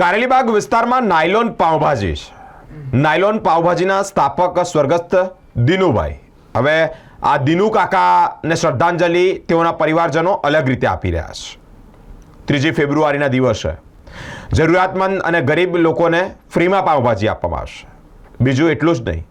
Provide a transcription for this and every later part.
કારેલીબાગ વિસ્તારમાં નાયલોન પાવભાજી છે. નાયલોન પાવભાજીના સ્થાપક સ્વર્ગસ્થ દિનુભાઈ. હવે આ દિનુ કાકાને શ્રદ્ધાંજલિ તેઓના પરિવારજનો અલગ રીતે આપી રહ્યા છે. ત્રીજી ફેબ્રુઆરીના દિવસે જરૂરિયાતમંદ અને ગરીબ લોકોને ફ્રીમાં પાવભાજી આપવામાં આવશે. બીજું એટલું જ નહીં,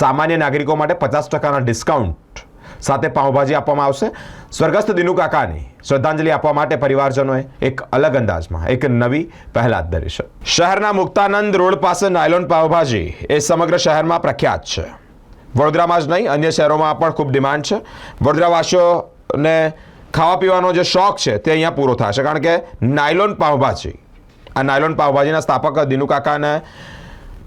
સામાન્ય નાગરિકો માટે પચાસ ટકાના ડિસ્કાઉન્ટ સાથે પાઉંભાજી આપવામાં આવશે. સ્વર્ગસ્થ દિનુ કાકાની શ્રદ્ધાંજલિ આપવા માટે પરિવારજનોએ એક અલગ અંદાજમાં એક નવી પહેલ હાથ ધરી છે. શહેરના મુક્તાનંદ રોડ પાસે નાયલોન પાવભાજી એ સમગ્ર શહેરમાં પ્રખ્યાત છે. વડોદરામાં જ નહીં, અન્ય શહેરોમાં પણ ખૂબ ડિમાન્ડ છે. વડોદરાવાસીઓને ખાવા પીવાનો જે શોખ છે તે અહીંયા પૂરો થશે કારણ કે નાયલોન પાવભાજી આ નાયલોન પાવભાજીના સ્થાપક દિનુ કાકાને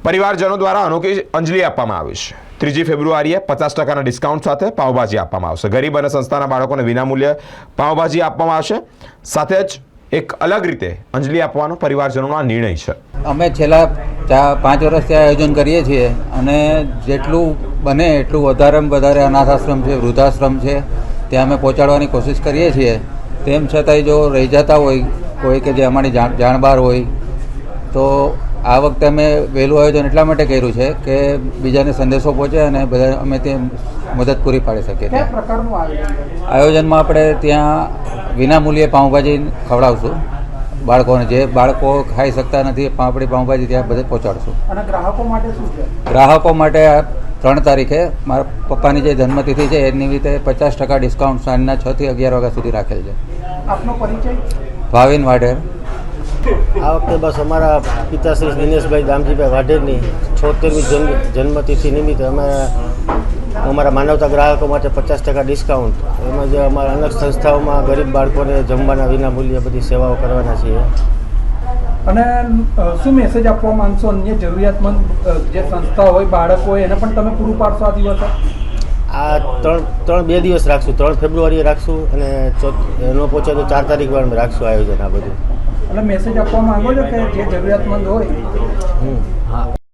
પરિવારજનો દ્વારા અનોખી અંજલિ આપવામાં આવી છે. ત્રીજી ફેબ્રુઆરીએ પચાસ ટકાના ડિસ્કાઉન્ટ સાથે પાવભાજી આપવામાં આવશે. ગરીબ અને સંસ્થાના બાળકોને વિનામૂલ્યે પાવભાજી આપવામાં આવશે. સાથે જ એક અલગ રીતે અંજલિ આપવાનો પરિવારજનોનો આ નિર્ણય છે. અમે છેલ્લા ચા પાંચ વર્ષથી આયોજન કરીએ છીએ અને જેટલું બને એટલું વધારેમાં વધારે અનાથ આશ્રમ છે, વૃદ્ધાશ્રમ છે, ત્યાં અમે પહોંચાડવાની કોશિશ કરીએ છીએ. તેમ છતાંય જો રહી જતા હોય કોઈ કે જે અમારી જાણ, જાણબાર હોય, તો આ વખતે અમે વહેલું આયોજન એટલા માટે કર્યું છે કે બીજાને સંદેશો પહોંચે અને બધા અમે તે મદદ પૂરી પાડી શકીએ આયોજન આયોજનમાં આપણે ત્યાં વિનામૂલ્યે પાઉંભાજી ખવડાવશું. બાળકોને જે બાળકો ખાઈ શકતા નથી પાપડી પાઉંભાજી ત્યાં બધે પહોંચાડશું. અને ગ્રાહકો માટે શું છે? ગ્રાહકો માટે ત્રણ તારીખે મારા પપ્પાની જે જન્મતિથિ છે એની રીતે પચાસ ટકા ડિસ્કાઉન્ટ સાંજના છ થી અગિયાર વાગ્યા સુધી રાખેલ છે. આપનો પરિચય? ભાવિન વાઢેર. આ વખતે બસ અમારા પિતાશ્રી દિનેશભાઈ દામજીભાઈ વાઢેરની છોતેરમી જન્મ જન્મતિથિ નિમિત્તે અમે અમારા માનવતા ગ્રાહકો માટે પચાસ ટકા ડિસ્કાઉન્ટ એમાં જે અમારા અનેક સંસ્થાઓમાં ગરીબ બાળકોને જમવાના વિના મૂલ્યે બધી સેવાઓ કરવાના છીએ. અને શું મેસેજ આપવા માંગશો અન્ય જરૂરિયાતમંદ જે સંસ્થા હોય બાળકો હોય એને પણ તમે પૂરું પાડશો આ દિવસે? આ ત્રણ ત્રણ બે દિવસ રાખશું ત્રણ ફેબ્રુઆરીએ રાખશું અને ચૌ એનો પહોંચે તો ચાર તારીખ પણ રાખશું આયોજન આ બધું. એટલે મેસેજ આપવા માંગો છો કે જે જરૂરિયાતમંદ હોય. હા.